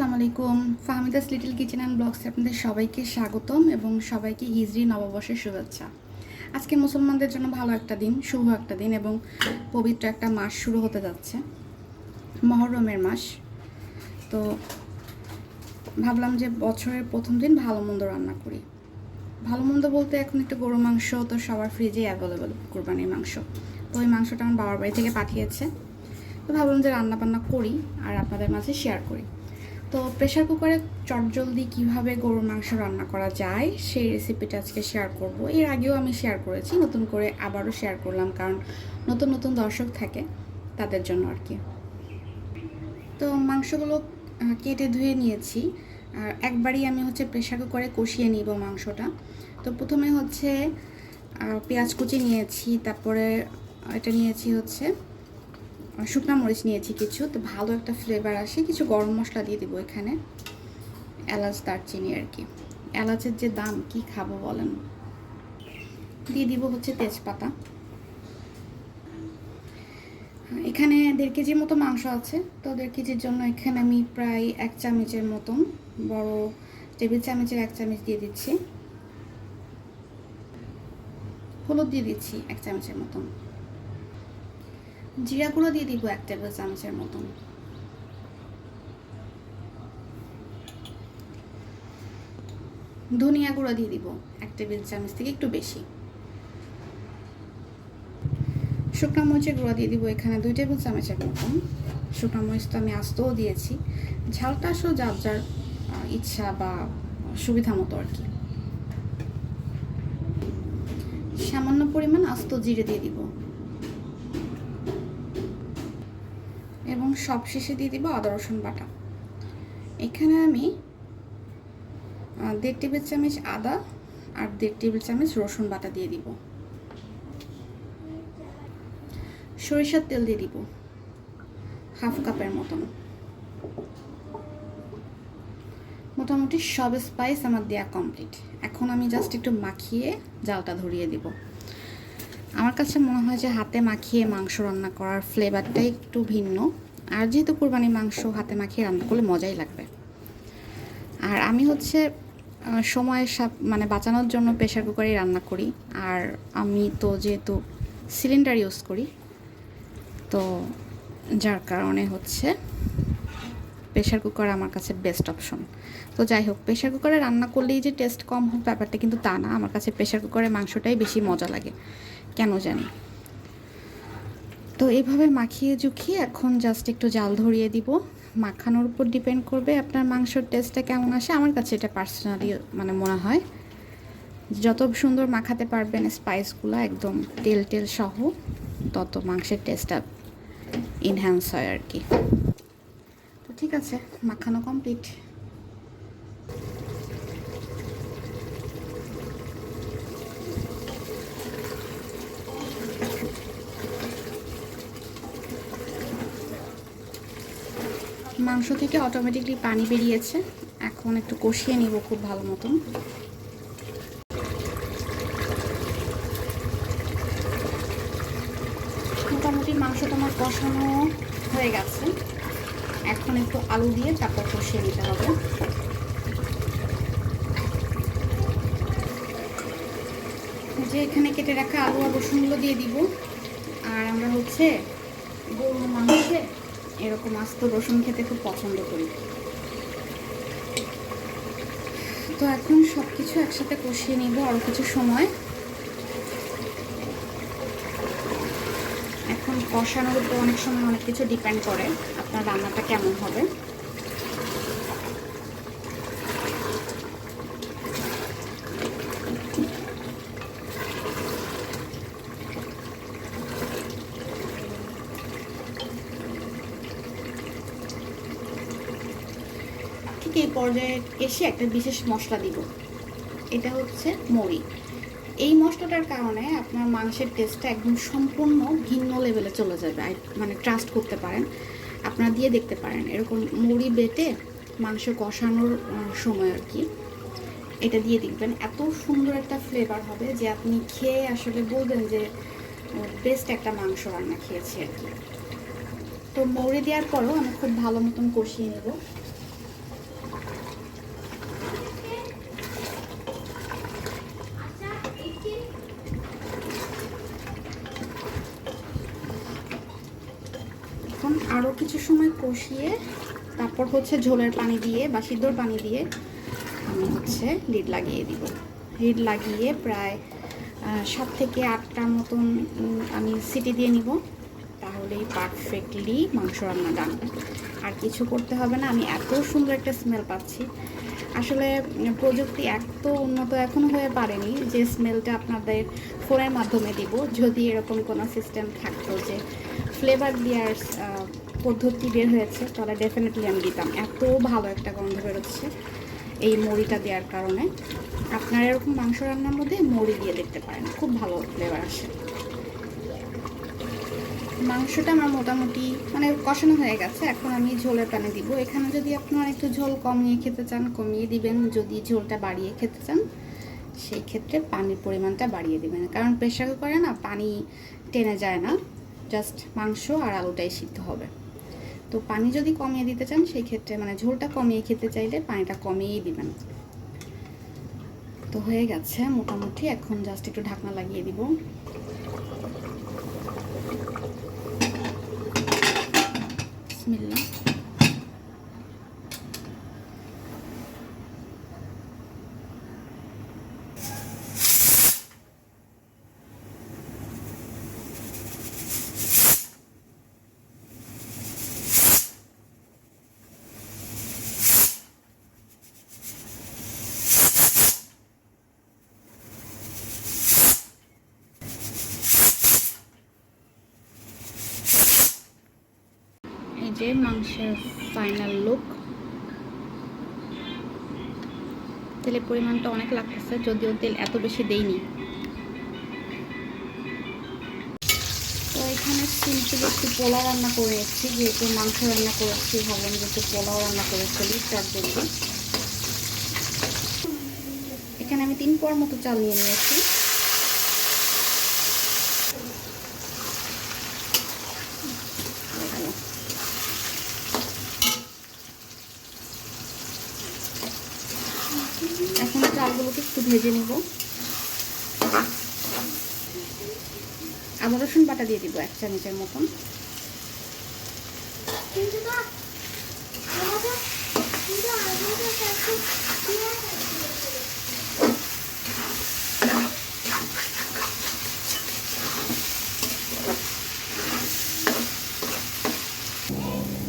আসসালামু আলাইকুম। Fahmida's little kitchen and ব্লগসে আপনাদের সবাইকে স্বাগতম এবং সবাইকে হিজরি নববর্ষের শুভেচ্ছা। আজকে মুসলমানদের জন্য ভালো একটা দিন, শুভ একটা দিন এবং পবিত্র একটা মাস শুরু হতে যাচ্ছে। মহরমের মাস। তো ভাবলাম যে বছরের প্রথম দিন ভালো মন্দ রান্না করি। ভালো মন্দ বলতে এখন একটু গরু মাংস, তো সবার ফ্রিজেই অ্যাভেলেবেল কোরবানির মাংস। তো ওই মাংসটা আমার বাবার বাড়ি থেকে পাঠিয়েছে। তো ভাবলাম যে রান্না বান্না করি আর আপনাদের মাঝে শেয়ার করি। তো প্রেশার কুকারে চটজলদি কীভাবে গরুর মাংস রান্না করা যায়, সেই রেসিপিটা আজকে শেয়ার করব। এর আগেও আমি শেয়ার করেছি, নতুন করে আবারও শেয়ার করলাম কারণ নতুন নতুন দর্শক থাকে তাদের জন্য আর কি। তো মাংসগুলো কেটে ধুয়ে নিয়েছি। আর একবারই আমি হচ্ছে প্রেশার কুকারে কষিয়ে নিব মাংসটা। তো প্রথমে হচ্ছে পেঁয়াজ কুচি নিয়েছি, তারপরে এটা নিয়েছি হচ্ছে শুকনো মরিচ নিয়েছি কিছু, তো ভালো একটা ফ্লেভার আসে। কিছু গরম মশলা দিয়ে দিব এখানে, এলাচ, দারচিনি আর কি। এলাচের যে দাম, কি খাব বলেন? দিয়ে দিব হচ্ছে তেজপাতা। এখানে দেড় কেজির মতো মাংস আছে, তো দেড় কেজির জন্য এখানে আমি প্রায় এক চামচের মতন বড় টেবিল চামচের এক চামচ দিয়ে দিচ্ছি। হলুদ দিয়ে দিচ্ছি এক চামচের মতন। জিরা গুঁড়ো দিয়ে দিব এক টেবিল চামচের মতন। ধনিয়া গুঁড়ো দিয়ে দিব এক টেবিল চামচ থেকে একটু বেশি। শুকনো মরিচের গুঁড়ো দিয়ে দিব এখানে দুই টেবিল চামচের মতন। শুকনো মরিচ তো আমি আস্তেও দিয়েছি। ঝালটা আসলে যার যার ইচ্ছা বা সুবিধা মতো আর কি। সামান্য পরিমাণ আস্ত জিরে দিয়ে দিব। সব শেষে দিয়ে দিব আদা, রসুন বাটা। এখানে আমি দেড় টেবিল চামচ আদা আর দেড় টেবিল চামচ রসুন বাটা দিয়ে দিব। সরিষার তেল দিয়ে দিব, হাফ কাপের মতন। মোটামুটি সব স্পাইস আমার দেওয়া কমপ্লিট এখন আমি জাস্ট একটু মাখিয়ে জালটা ধরিয়ে দিব। আমার কাছে মনে হয় যে হাতে মাখিয়ে মাংস রান্না করার ফ্লেভারটাই একটু ভিন্ন। আর যেহেতু কোরবানি মাংস হাতে মাখিয়ে রান্না করলে মজাই লাগবে। আর আমি হচ্ছে সময় মানে বাঁচানোর জন্য প্রেশার কুকারেই রান্না করি। আর আমি তো যেহেতু সিলিন্ডার ইউজ করি, তো যার কারণে হচ্ছে প্রেশার কুকার আমার কাছে বেস্ট অপশন। তো যাই হোক প্রেশার কুকারে রান্না করলেই যে টেস্ট কম হবে ব্যাপারটা কিন্তু তা না। আমার কাছে প্রেশার কুকারে মাংসটাই বেশি মজা লাগে, কেন জানি। তো এইভাবে মাখিয়ে জুখিয়ে এখন জাস্ট একটু জাল ধরিয়ে দিব। মাখানোর উপর ডিপেন্ড করবে আপনার মাংসর টেস্টটা কেমন আসে। আমার কাছে এটা পার্সোনালি মানে মনে হয় যত সুন্দর মাখাতে পারবেন স্পাইসগুলো একদম তেল টেল সহ, তত মাংসের টেস্টটা ইনহ্যান্স হয় আর কি। তো ঠিক আছে, মাখানো কমপ্লিট মাংস থেকে অটোমেটিকলি পানি বেরিয়েছে। এখন একটু কষিয়ে নিব খুব ভালো মতন। মোটামুটি মাংস তোমার কষানো হয়ে গেছে। এখন একটু আলু দিয়ে তারপর কষিয়ে নিতে হবে। যে এখানে কেটে রাখা আলু আর রসুনগুলো দিয়ে দিব। আর আমরা হচ্ছে গরুর মাংসে এরকম আস্ত রসুন খেতে খুব পছন্দ করি। তো এখন সব কিছু একসাথে কষিয়ে নিব আরও কিছু সময়। এখন কষানোর উপর অনেক সময় অনেক কিছু ডিপেন্ড করে আপনার রান্নাটা কেমন হবে। এই পর্যায়ে এসে একটা বিশেষ মশলা দিব। এটা হচ্ছে মরি এই মশলাটার কারণে আপনার মাংসের টেস্টটা একদম সম্পূর্ণ ভিন্ন লেভেলে চলে যাবে। মানে ট্রাস্ট করতে পারেন। আপনারা দিয়ে দেখতে পারেন। এরকম মুড়ি বেটে মাংস কষানোর সময় আর কি। এটা দিয়ে দেখবেন। এত সুন্দর একটা ফ্লেভার হবে যে আপনি খেয়ে আসলে বলবেন যে বেস্ট একটা মাংস রান্না খেয়েছি আর কি। তো মৌরি দেওয়ার পরও আমি খুব ভালো মতন কষিয়ে নেব আরও কিছু সময় কষিয়ে, তারপর হচ্ছে ঝোলের পানি দিয়ে বা সিদ্ধর পানি দিয়ে আমি হচ্ছে লিড লাগিয়ে দিব। লিড লাগিয়ে প্রায় সাত থেকে আটটার মতন আমি সিটি দিয়ে নিব। তাহলেই পারফেক্টলি মাংস রান্না ডান আর কিছু করতে হবে না, আমি এত সুন্দর একটা স্মেল পাচ্ছি। আসলে প্রযুক্তি এত উন্নত এখনও হয়ে পারেনি যে স্মেলটা আপনাদের ফোনের মাধ্যমে দিব। যদি এরকম কোনো সিস্টেম থাকতো যে ফ্লেভার দেওয়ার পদ্ধতি বের হয়েছে, তাহলে ডেফিনেটলি আমি দিতাম। এত ভালো একটা গন্ধ বেরোচ্ছে এই মুড়িটা দেওয়ার কারণে। আপনারা এরকম মাংস রান্নার মধ্যে মুড়ি দিয়ে দেখতে পারেন, খুব ভালো ফ্লেভার আসে। মাংসটা আমার মোটামুটি মানে কষানো হয়ে গেছে, এখন আমি ঝোলের পানি দিব। এখানে যদি আপনারা একটু ঝোল কমিয়ে খেতে চান, কমিয়ে দিবেন। যদি ঝোলটা বাড়িয়ে খেতে চান, সেই ক্ষেত্রে পানির পরিমাণটা বাড়িয়ে দিবেন। কারণ প্রেশার কুকারে না পানি টেনে যায় না জাস্ট মাংস আর আলুটাই সিদ্ধ হবে। তো পানি যদি কমিয়ে দিতে চান, সেই ক্ষেত্রে মানে ঝোলটা কমিয়ে খেতে চাইলে পানিটা কমিয়েই দিবেন। তো হয়ে গেছে, মোটামুটি এখন জাস্ট একটু ঢাকনা লাগিয়ে দিব। বিসমিল্লাহ এই যে মাংসের ফাইনাল লুক তেলের পরিমাণটা অনেক লাগতেছে, যদিও তেল এত বেশি দেইনি। তো এখানে সিম্পলি একটু পোলাও রান্না করে নিচ্ছি যেহেতু মাংস রান্না করেছি, ভাবলাম যে একটু পোলাও রান্না করে ফেলি চার জন্য। এখানে আমি তিন পর মতো চাল নিয়ে নিয়েছি এখন চালগুলোকে একটু ভেজে নিব। আদা রসুন বাটা দিয়ে দিব এক চামচের মতন।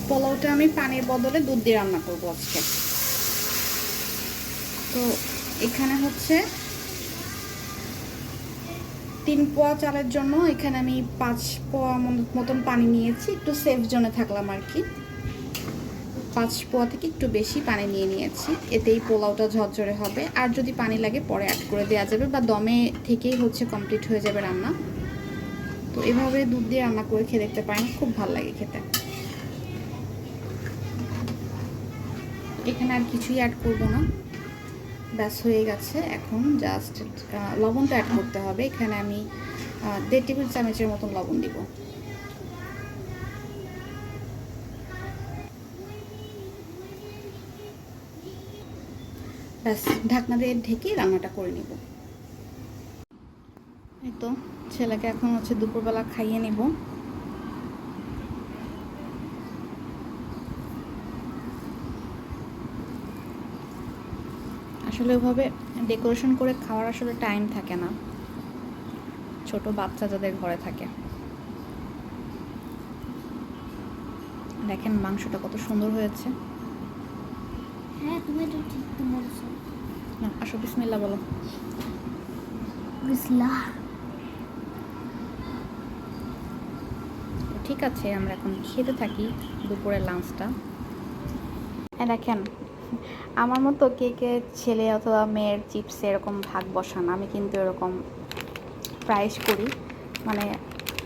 পোলাওটা আমি পানির বদলে দুধ দিয়ে রান্না করব আজকে। তো এখানে হচ্ছে তিন পোয়া চালের জন্য এখানে আমি পাঁচ পোয়া মতন পানি নিয়েছি, একটু সেফ জোনে থাকলাম আর কি। পাঁচ পোয়া থেকে একটু বেশি পানি নিয়ে নিয়েছি, এতেই পোলাওটা ঝরঝরে হবে। আর যদি পানি লাগে পরে অ্যাড করে দেওয়া যাবে বা দমে থেকেই হচ্ছে কমপ্লিট হয়ে যাবে রান্না। তো এভাবে দুধ দিয়ে রান্না করে খেয়ে দেখতে পারেন, খুব ভালো লাগে খেতে। এখানে আর কিছুই অ্যাড করব না। ব্যাস হয়ে গেছে। এখন জাস্ট লবণটা অ্যাড করতে হবে। এখানে আমি দেড় টেবিল চামচের মতন লবণ দিব। ব্যাস, ঢাকনা দিয়ে ঢেকে রান্নাটা করে নিব। এই তো, ছেলেকে এখন হচ্ছে দুপুরবেলা খাইয়ে নেব। আসলে ওভাবে ডেকোরেশন করে খাওয়ার আসলে টাইম থাকে না। ছোট বাচ্চা যাদের ঘরে থাকে। দেখেন মাংসটা কত সুন্দর হয়েছে। হ্যাঁ তুমি ঠিক বলছো। না আসো বিসমিল্লা বলো। ঠিক আছে আমরা এখন খেতে থাকি দুপুরের লাঞ্চটা হ্যাঁ দেখেন আমার মতো কে কে ছেলে অথবা মেয়ের চিপস এরকম ভাগ বসান, আমি কিন্তু এরকম প্রাইস করি। মানে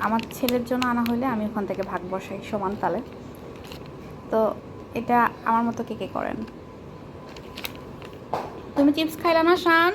আমার ছেলের জন্য আনা হলে আমি ওখান থেকে ভাগ বসাই সমান তালে। তো এটা আমার মতো কে কে করেন? তুমি চিপস খাইলা না, শান?